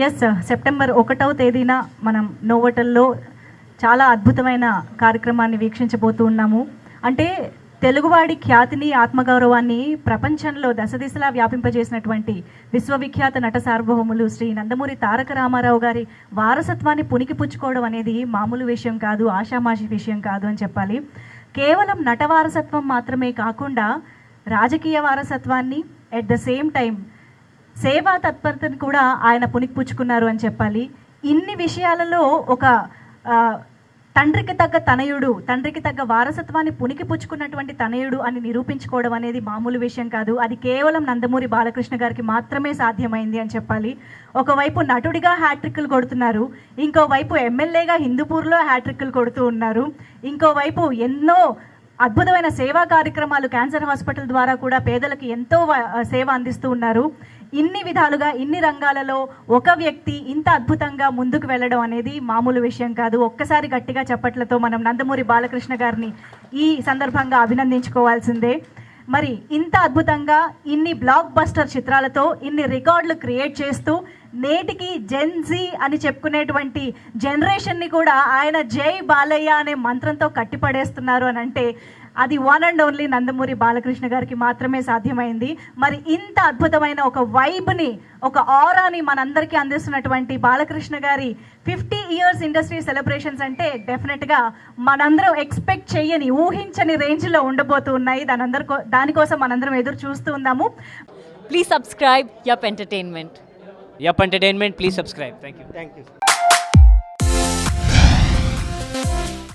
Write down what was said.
Yes September ఒకటవ తేదీన మనం నోవటల్లో చాలా అద్భుతమైన కార్యక్రమాన్ని వీక్షించబోతూ ఉన్నాము. అంటే తెలుగువాడి ఖ్యాతిని ఆత్మగౌరవాన్ని ప్రపంచంలో దశ దిశలా వ్యాపింపజేసినటువంటి విశ్వవిఖ్యాత నట సార్వభౌములు శ్రీ నందమూరి తారక రామారావు గారి వారసత్వాన్ని పుణికిపుచ్చుకోవడం అనేది మామూలు విషయం కాదు ఆషామాషి విషయం కాదు అని చెప్పాలి. కేవలం నట వారసత్వం మాత్రమే కాకుండా రాజకీయ వారసత్వాన్ని ఎట్ ద సేమ్ టైం సేవా తత్పరతను కూడా ఆయన పుణికిపుచ్చుకున్నారు అని చెప్పాలి. ఇన్ని విషయాలలో ఒక తండ్రికి తగ్గ తనయుడు తండ్రికి తగ్గ వారసత్వాన్ని పుణికిపుచ్చుకున్నటువంటి తనయుడు అని నిరూపించుకోవడం అనేది మామూలు విషయం కాదు. అది కేవలం నందమూరి బాలకృష్ణ గారికి మాత్రమే సాధ్యమైంది అని చెప్పాలి. ఒకవైపు నటుడిగా హ్యాట్రిక్లు కొడుతున్నారు. ఇంకోవైపు ఎమ్మెల్యేగా హిందూపూర్లో హ్యాట్రిక్లు కొడుతూ ఉన్నారు. ఇంకోవైపు ఎన్నో అద్భుతమైన సేవా కార్యక్రమాలు క్యాన్సర్ హాస్పిటల్ ద్వారా కూడా పేదలకు ఎంతో సేవ అందిస్తూ ఉన్నారు. ఇన్ని విధాలుగా ఇన్ని రంగాలలో ఒక వ్యక్తి ఇంత అద్భుతంగా ముందుకు వెళ్ళడం అనేది మామూలు విషయం కాదు. ఒక్కసారి గట్టిగా చప్పట్లతో మనం నందమూరి బాలకృష్ణ గారిని ఈ సందర్భంగా అభినందించుకోవాల్సిందే. మరి ఇంత అద్భుతంగా ఇన్ని బ్లాక్ బస్టర్ చిత్రాలతో ఇన్ని రికార్డులు క్రియేట్ చేస్తూ నేటికి జెన్జీ అని చెప్పుకునేటువంటి జనరేషన్ని కూడా ఆయన జై బాలయ్య అనే మంత్రంతో కట్టిపడేస్తున్నారు అని అంటే అది one and only Nandamuri Balakrishna గారికి మాత్రమే సాధ్యమైంది. మరి ఇంత అద్భుతమైన ఒక వైబ్ని ఒక ఆరాని మనందరికీ అందిస్తున్నటువంటి బాలకృష్ణ గారి ఫిఫ్టీ ఇయర్స్ ఇండస్ట్రీ సెలబ్రేషన్స్ అంటే డెఫినెట్గా మనందరం ఎక్స్పెక్ట్ చేయని ఊహించని రేంజ్లో ఉండబోతున్నాయి దాని అందరికో దానికోసం మనందరం ఎదురు చూస్తూ ఉందాము please subscribe Yup entertainment Yup entertainment please subscribe thank you thank you